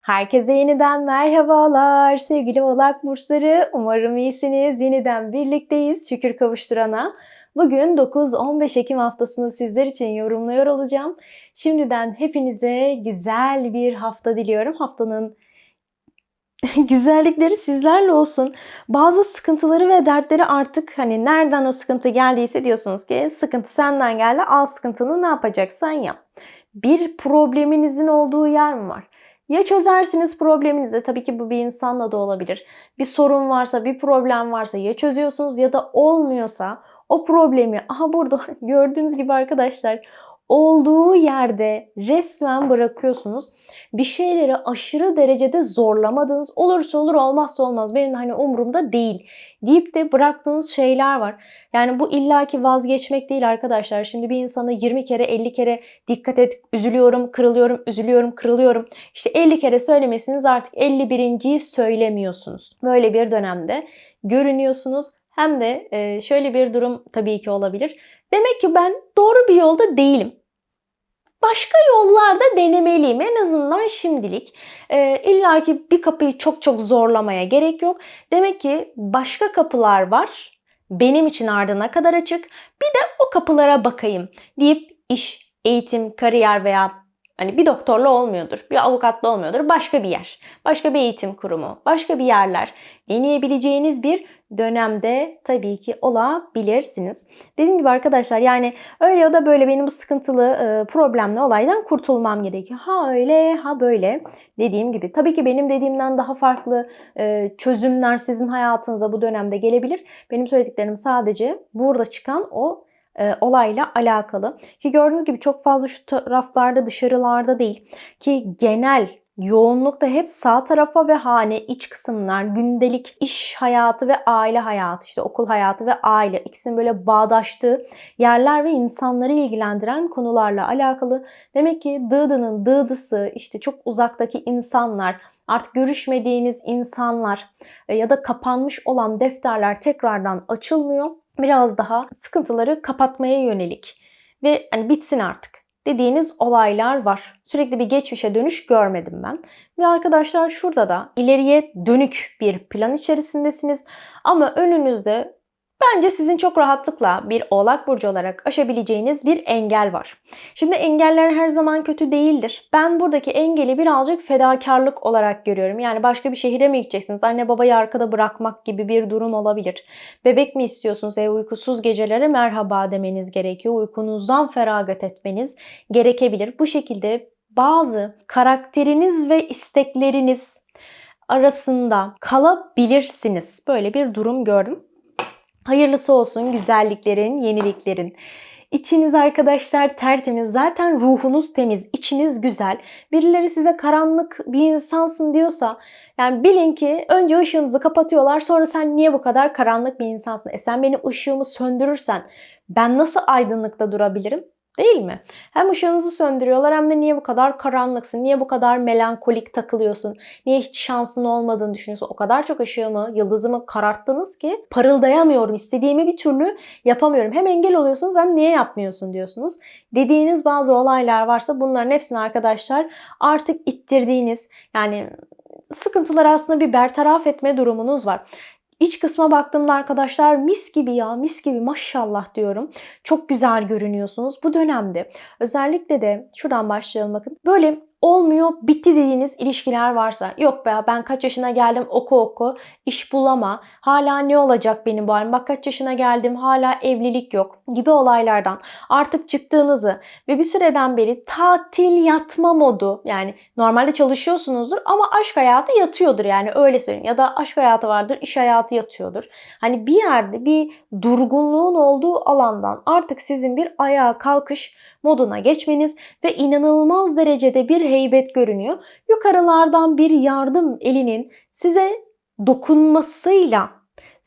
Herkese yeniden merhabalar sevgili oğlak burçları. Umarım iyisiniz. Yeniden birlikteyiz şükür kavuşturana. Bugün 9-15 Ekim haftasını sizler için yorumluyor olacağım. Şimdiden hepinize güzel bir hafta diliyorum. Haftanın güzellikleri sizlerle olsun. Bazı sıkıntıları ve dertleri artık hani nereden o sıkıntı geldiyse diyorsunuz ki sıkıntı senden geldi al sıkıntını ne yapacaksan yap. Bir probleminizin olduğu yer mi var? Ya çözersiniz probleminizi tabii ki bu bir insanla da olabilir. Bir sorun varsa bir problem varsa ya çözüyorsunuz ya da olmuyorsa o problemi aha burada gördüğünüz gibi arkadaşlar olduğu yerde resmen bırakıyorsunuz. Bir şeyleri aşırı derecede zorlamadınız. Olursa olur olmazsa olmaz benim hani umurumda değil deyip de bıraktığınız şeyler var. Yani bu illaki vazgeçmek değil arkadaşlar. Şimdi bir insana 20 kere 50 kere dikkat et üzülüyorum, kırılıyorum, üzülüyorum, kırılıyorum. İşte 50 kere söylemesiniz artık 51.yi söylemiyorsunuz. Böyle bir dönemde görünüyorsunuz. Hem de şöyle bir durum tabii ki olabilir. Demek ki ben doğru bir yolda değilim başka yollarda denemeliyim. En azından şimdilik. E, İlla ki bir kapıyı çok çok zorlamaya gerek yok. Demek ki başka kapılar var. Benim için ardına kadar açık. Bir de o kapılara bakayım deyip iş, eğitim, kariyer veya hani bir doktorla olmuyordur, bir avukatla olmuyordur. Başka bir yer, başka bir eğitim kurumu, başka bir yerler deneyebileceğiniz bir dönemde tabii ki olabilirsiniz. Dediğim gibi arkadaşlar yani öyle ya da böyle benim bu sıkıntılı e, problemli olaydan kurtulmam gerekiyor. Ha öyle ha böyle dediğim gibi. Tabii ki benim dediğimden daha farklı e, çözümler sizin hayatınıza bu dönemde gelebilir. Benim söylediklerim sadece burada çıkan o e, olayla alakalı. Ki gördüğünüz gibi çok fazla şu taraflarda dışarılarda değil. Ki genel yoğunlukta hep sağ tarafa ve hane, iç kısımlar, gündelik iş hayatı ve aile hayatı, işte okul hayatı ve aile ikisinin böyle bağdaştığı yerler ve insanları ilgilendiren konularla alakalı. Demek ki dıdının dıdısı, işte çok uzaktaki insanlar, artık görüşmediğiniz insanlar e, ya da kapanmış olan defterler tekrardan açılmıyor. Biraz daha sıkıntıları kapatmaya yönelik ve hani bitsin artık dediğiniz olaylar var. Sürekli bir geçmişe dönüş görmedim ben. Ve arkadaşlar şurada da ileriye dönük bir plan içerisindesiniz. Ama önünüzde Bence sizin çok rahatlıkla bir oğlak burcu olarak aşabileceğiniz bir engel var. Şimdi engeller her zaman kötü değildir. Ben buradaki engeli birazcık fedakarlık olarak görüyorum. Yani başka bir şehire mi gideceksiniz? Anne babayı arkada bırakmak gibi bir durum olabilir. Bebek mi istiyorsunuz? Ev uykusuz gecelere merhaba demeniz gerekiyor. Uykunuzdan feragat etmeniz gerekebilir. Bu şekilde bazı karakteriniz ve istekleriniz arasında kalabilirsiniz. Böyle bir durum gördüm. Hayırlısı olsun güzelliklerin, yeniliklerin. İçiniz arkadaşlar tertemiz. Zaten ruhunuz temiz, içiniz güzel. Birileri size karanlık bir insansın diyorsa yani bilin ki önce ışığınızı kapatıyorlar sonra sen niye bu kadar karanlık bir insansın? E sen benim ışığımı söndürürsen ben nasıl aydınlıkta durabilirim? Değil mi? Hem ışığınızı söndürüyorlar hem de niye bu kadar karanlıksın, niye bu kadar melankolik takılıyorsun, niye hiç şansın olmadığını düşünüyorsun. O kadar çok ışığımı, yıldızımı kararttınız ki parıldayamıyorum, istediğimi bir türlü yapamıyorum. Hem engel oluyorsunuz hem niye yapmıyorsun diyorsunuz. Dediğiniz bazı olaylar varsa bunların hepsini arkadaşlar artık ittirdiğiniz yani sıkıntıları aslında bir bertaraf etme durumunuz var. İç kısma baktığımda arkadaşlar mis gibi ya mis gibi maşallah diyorum. Çok güzel görünüyorsunuz bu dönemde. Özellikle de şuradan başlayalım bakın. Böyle olmuyor. Bitti dediğiniz ilişkiler varsa. Yok be ben kaç yaşına geldim oku oku iş bulama. Hala ne olacak benim bu halim? Bak kaç yaşına geldim hala evlilik yok gibi olaylardan artık çıktığınızı ve bir süreden beri tatil yatma modu. Yani normalde çalışıyorsunuzdur ama aşk hayatı yatıyordur yani öyle söyleyeyim. Ya da aşk hayatı vardır iş hayatı yatıyordur. Hani bir yerde bir durgunluğun olduğu alandan artık sizin bir ayağa kalkış moduna geçmeniz ve inanılmaz derecede bir heybet görünüyor. Yukarılardan bir yardım elinin size dokunmasıyla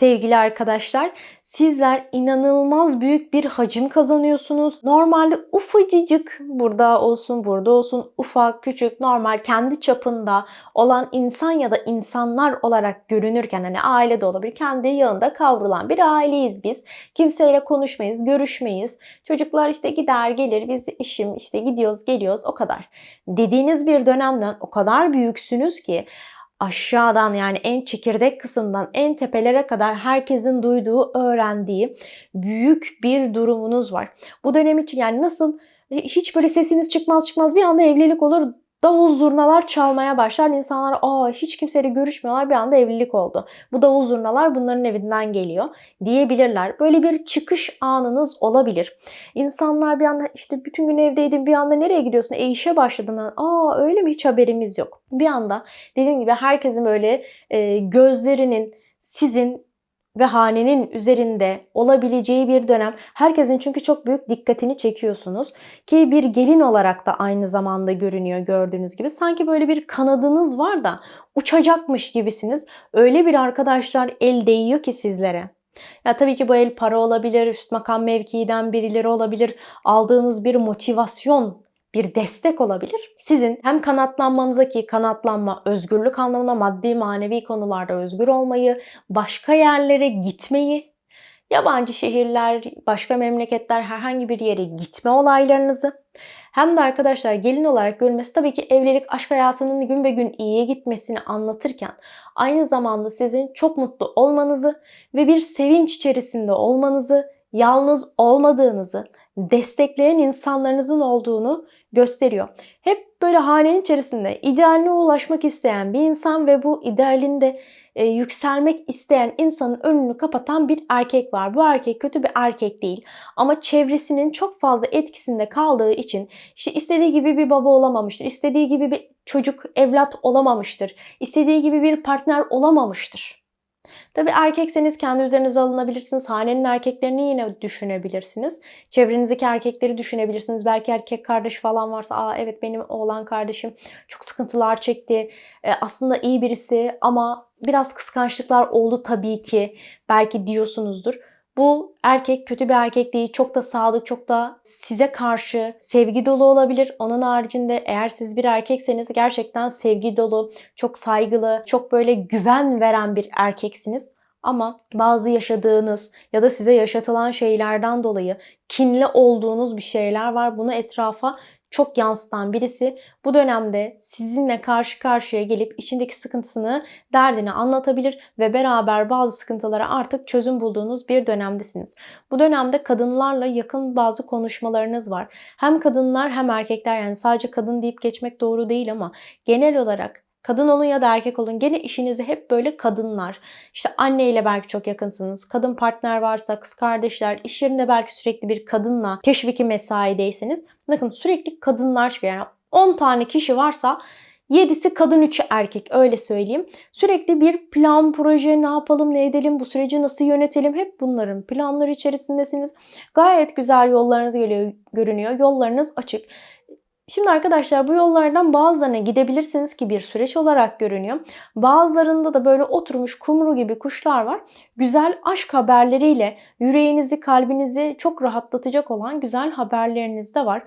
sevgili arkadaşlar. Sizler inanılmaz büyük bir hacim kazanıyorsunuz. Normalde ufacıcık burada olsun burada olsun ufak küçük normal kendi çapında olan insan ya da insanlar olarak görünürken hani aile de olabilir kendi yanında kavrulan bir aileyiz biz. Kimseyle konuşmayız, görüşmeyiz. Çocuklar işte gider gelir biz işim işte gidiyoruz geliyoruz o kadar. Dediğiniz bir dönemden o kadar büyüksünüz ki aşağıdan yani en çekirdek kısımdan en tepelere kadar herkesin duyduğu, öğrendiği büyük bir durumunuz var. Bu dönem için yani nasıl hiç böyle sesiniz çıkmaz çıkmaz bir anda evlilik olur davul zurnalar çalmaya başlar. İnsanlar aa hiç kimseyle görüşmüyorlar bir anda evlilik oldu. Bu davul zurnalar bunların evinden geliyor diyebilirler. Böyle bir çıkış anınız olabilir. İnsanlar bir anda işte bütün gün evdeydim bir anda nereye gidiyorsun? E işe başladım. Aa öyle mi hiç haberimiz yok. Bir anda dediğim gibi herkesin böyle e, gözlerinin sizin ve hanenin üzerinde olabileceği bir dönem. Herkesin çünkü çok büyük dikkatini çekiyorsunuz. Ki bir gelin olarak da aynı zamanda görünüyor gördüğünüz gibi. Sanki böyle bir kanadınız var da uçacakmış gibisiniz. Öyle bir arkadaşlar el değiyor ki sizlere. Ya tabii ki bu el para olabilir, üst makam mevkiden birileri olabilir. Aldığınız bir motivasyon bir destek olabilir. Sizin hem kanatlanmanıza ki kanatlanma özgürlük anlamında maddi manevi konularda özgür olmayı, başka yerlere gitmeyi, yabancı şehirler, başka memleketler herhangi bir yere gitme olaylarınızı hem de arkadaşlar gelin olarak görmesi tabii ki evlilik aşk hayatının gün be gün iyiye gitmesini anlatırken aynı zamanda sizin çok mutlu olmanızı ve bir sevinç içerisinde olmanızı, yalnız olmadığınızı, destekleyen insanlarınızın olduğunu gösteriyor. Hep böyle hanenin içerisinde idealine ulaşmak isteyen bir insan ve bu idealinde e, yükselmek isteyen insanın önünü kapatan bir erkek var. Bu erkek kötü bir erkek değil ama çevresinin çok fazla etkisinde kaldığı için işte istediği gibi bir baba olamamıştır. istediği gibi bir çocuk, evlat olamamıştır. istediği gibi bir partner olamamıştır. Tabi erkekseniz kendi üzerinize alınabilirsiniz. Hanenin erkeklerini yine düşünebilirsiniz. Çevrenizdeki erkekleri düşünebilirsiniz. Belki erkek kardeş falan varsa aa evet benim oğlan kardeşim çok sıkıntılar çekti. E, aslında iyi birisi ama biraz kıskançlıklar oldu tabii ki. Belki diyorsunuzdur. Bu erkek kötü bir erkek değil. Çok da sadık, çok da size karşı sevgi dolu olabilir. Onun haricinde eğer siz bir erkekseniz gerçekten sevgi dolu, çok saygılı, çok böyle güven veren bir erkeksiniz. Ama bazı yaşadığınız ya da size yaşatılan şeylerden dolayı kinli olduğunuz bir şeyler var. Bunu etrafa çok yansıtan birisi bu dönemde sizinle karşı karşıya gelip içindeki sıkıntısını, derdini anlatabilir ve beraber bazı sıkıntılara artık çözüm bulduğunuz bir dönemdesiniz. Bu dönemde kadınlarla yakın bazı konuşmalarınız var. Hem kadınlar hem erkekler yani sadece kadın deyip geçmek doğru değil ama genel olarak Kadın olun ya da erkek olun gene işinizi hep böyle kadınlar. İşte anneyle belki çok yakınsınız. Kadın partner varsa kız kardeşler, iş yerinde belki sürekli bir kadınla teşviki mesaideyseniz bakın sürekli kadınlar çıkıyor. Yani 10 tane kişi varsa 7'si kadın 3'ü erkek öyle söyleyeyim. Sürekli bir plan, proje ne yapalım, ne edelim, bu süreci nasıl yönetelim hep bunların planları içerisindesiniz. Gayet güzel yollarınız geliyor, görünüyor. Yollarınız açık. Şimdi arkadaşlar bu yollardan bazılarına gidebilirsiniz ki bir süreç olarak görünüyor. Bazılarında da böyle oturmuş kumru gibi kuşlar var. Güzel aşk haberleriyle yüreğinizi, kalbinizi çok rahatlatacak olan güzel haberleriniz de var.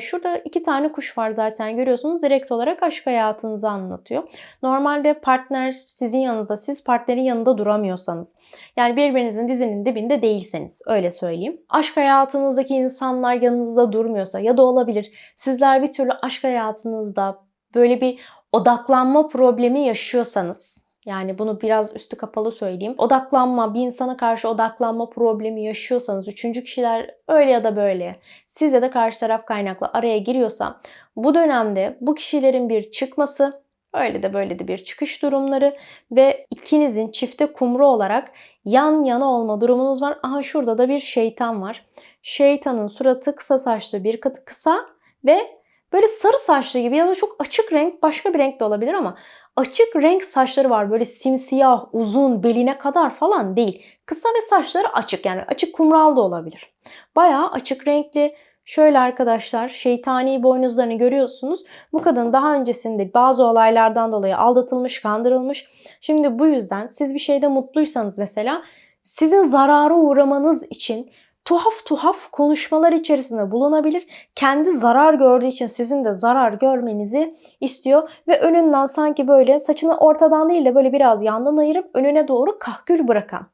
Şurada iki tane kuş var zaten görüyorsunuz. Direkt olarak aşk hayatınızı anlatıyor. Normalde partner sizin yanınızda, siz partnerin yanında duramıyorsanız. Yani birbirinizin dizinin dibinde değilseniz öyle söyleyeyim. Aşk hayatınızdaki insanlar yanınızda durmuyorsa ya da olabilir. Sizler sizler bir türlü aşk hayatınızda böyle bir odaklanma problemi yaşıyorsanız yani bunu biraz üstü kapalı söyleyeyim. Odaklanma, bir insana karşı odaklanma problemi yaşıyorsanız, üçüncü kişiler öyle ya da böyle size de karşı taraf kaynaklı araya giriyorsa bu dönemde bu kişilerin bir çıkması, öyle de böyle de bir çıkış durumları ve ikinizin çifte kumru olarak yan yana olma durumunuz var. Aha şurada da bir şeytan var. Şeytanın suratı kısa saçlı bir kısa ve böyle sarı saçlı gibi ya da çok açık renk başka bir renk de olabilir ama açık renk saçları var. Böyle simsiyah, uzun, beline kadar falan değil. Kısa ve saçları açık yani açık kumral da olabilir. Bayağı açık renkli, Şöyle arkadaşlar şeytani boynuzlarını görüyorsunuz. Bu kadın daha öncesinde bazı olaylardan dolayı aldatılmış, kandırılmış. Şimdi bu yüzden siz bir şeyde mutluysanız mesela sizin zarara uğramanız için tuhaf tuhaf konuşmalar içerisinde bulunabilir. Kendi zarar gördüğü için sizin de zarar görmenizi istiyor ve önünden sanki böyle saçını ortadan değil de böyle biraz yandan ayırıp önüne doğru kahkül bırakan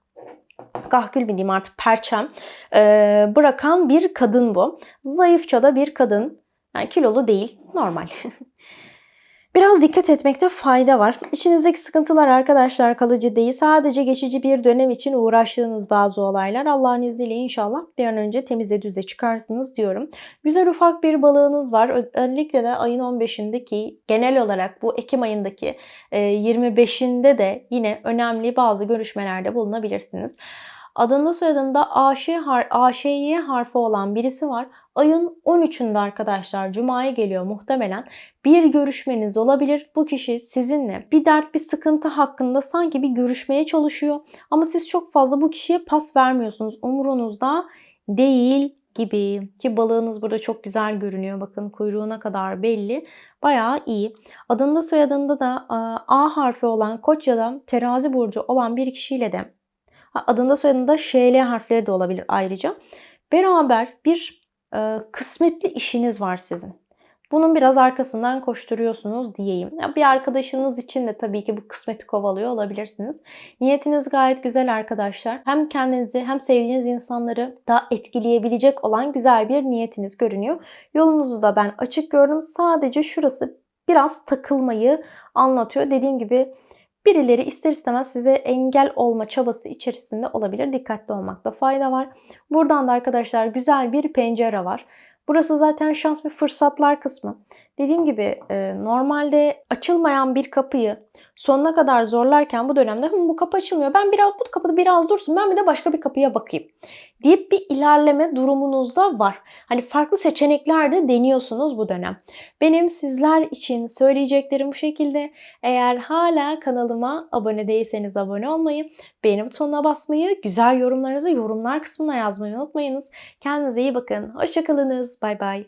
kahkül diyeyim artık perçem e, bırakan bir kadın bu. Zayıfça da bir kadın. Yani kilolu değil, normal. Biraz dikkat etmekte fayda var. İçinizdeki sıkıntılar arkadaşlar kalıcı değil. Sadece geçici bir dönem için uğraştığınız bazı olaylar. Allah'ın izniyle inşallah bir an önce temize düze çıkarsınız diyorum. Güzel ufak bir balığınız var. Özellikle de ayın 15'indeki genel olarak bu Ekim ayındaki 25'inde de yine önemli bazı görüşmelerde bulunabilirsiniz. Adında soyadında AŞ har AŞY harfi olan birisi var. Ayın 13'ünde arkadaşlar Cuma'ya geliyor muhtemelen. Bir görüşmeniz olabilir. Bu kişi sizinle bir dert bir sıkıntı hakkında sanki bir görüşmeye çalışıyor. Ama siz çok fazla bu kişiye pas vermiyorsunuz. Umurunuzda değil gibi ki balığınız burada çok güzel görünüyor. Bakın kuyruğuna kadar belli. Bayağı iyi. Adında soyadında da A harfi olan Koç ya da Terazi burcu olan bir kişiyle de Adında soyadında ŞL harfleri de olabilir ayrıca. Beraber bir e, kısmetli işiniz var sizin. Bunun biraz arkasından koşturuyorsunuz diyeyim. Ya bir arkadaşınız için de tabii ki bu kısmeti kovalıyor olabilirsiniz. Niyetiniz gayet güzel arkadaşlar. Hem kendinizi hem sevdiğiniz insanları daha etkileyebilecek olan güzel bir niyetiniz görünüyor. Yolunuzu da ben açık gördüm. Sadece şurası biraz takılmayı anlatıyor. Dediğim gibi birileri ister istemez size engel olma çabası içerisinde olabilir. Dikkatli olmakta fayda var. Buradan da arkadaşlar güzel bir pencere var. Burası zaten şans ve fırsatlar kısmı. Dediğim gibi e, normalde açılmayan bir kapıyı sonuna kadar zorlarken bu dönemde bu kapı açılmıyor. Ben biraz bu kapıda biraz dursun. Ben bir de başka bir kapıya bakayım. deyip bir ilerleme durumunuzda var. Hani farklı seçenekler de deniyorsunuz bu dönem. Benim sizler için söyleyeceklerim bu şekilde. Eğer hala kanalıma abone değilseniz abone olmayı, beğeni butonuna basmayı, güzel yorumlarınızı yorumlar kısmına yazmayı unutmayınız. Kendinize iyi bakın. Hoşçakalınız. Bay bay.